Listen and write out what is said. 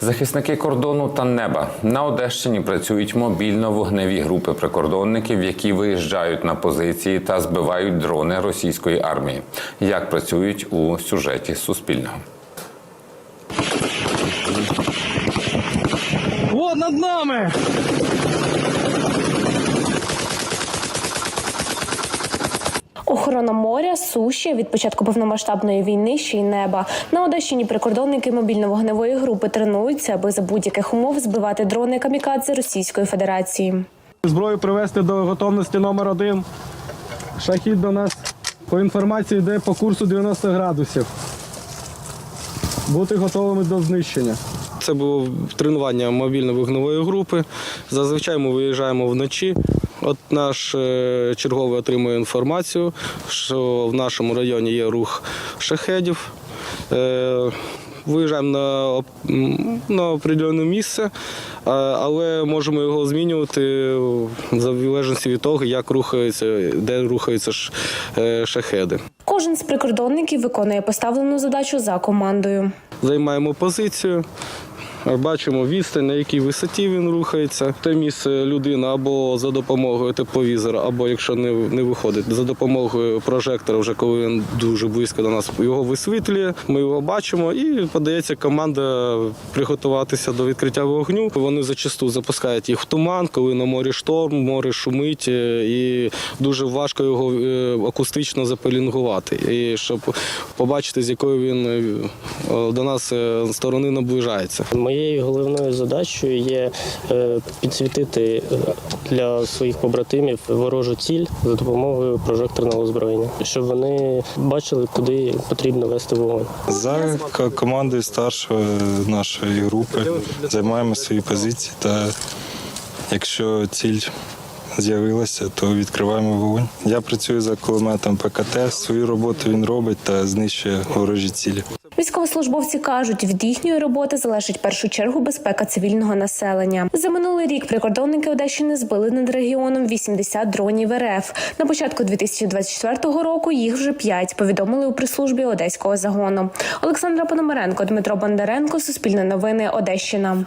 Захисники кордону та неба на Одещині працюють мобільно-вогневі групи прикордонників, які виїжджають на позиції та збивають дрони російської армії. Як працюють у сюжеті Суспільного? О, над нами! Охорона моря, суші від початку повномасштабної війни ще й неба. На Одещині прикордонники мобільно-вогневої групи тренуються, аби за будь-яких умов збивати дрони камікадзе Російської Федерації. Зброю привести до готовності номер один. Шахід до нас по інформації йде по курсу 90 градусів. Бути готовими до знищення. Це було тренування мобільно-вогневої групи. Зазвичай ми виїжджаємо вночі. От наш е, черговий отримує інформацію, що в нашому районі є рух шахедів. Е, Виїжджаємо на, на определене місце, але можемо його змінювати в залежності від того, як рухаються, де рухаються е, шахеди. Кожен з прикордонників виконує поставлену задачу за командою. Займаємо позицію. Бачимо відстань, на якій висоті він рухається. Те місце людина або за допомогою тепловізора, або якщо не, не виходить, за допомогою прожектора, вже коли він дуже близько до нас його висвітлює. Ми його бачимо і подається команда приготуватися до відкриття вогню. Вони зачасту запускають їх в туман, коли на морі шторм, море шумить, е, і дуже важко його е, акустично запелінгувати. І щоб побачити, з якою він е, до нас сторони наближається. Моєю головною задачею є е, підсвітити е, для своїх побратимів ворожу ціль за допомогою прожекторного озброєння, щоб вони бачили, куди потрібно вести вогонь. За командою старшої нашої групи займаємо свої позиції та якщо ціль з'явилася, то відкриваємо вогонь. Я працюю за кулеметом ПКТ. Свою роботу він робить та знищує ворожі цілі. Військовослужбовці кажуть, від їхньої роботи залежить в першу чергу безпека цивільного населення. За минулий рік прикордонники Одещини збили над регіоном 80 дронів РФ. На початку 2024 року їх вже 5, повідомили у прислужбі одеського загону. Олександра Пономаренко, Дмитро Бондаренко, Суспільне новини, Одещина.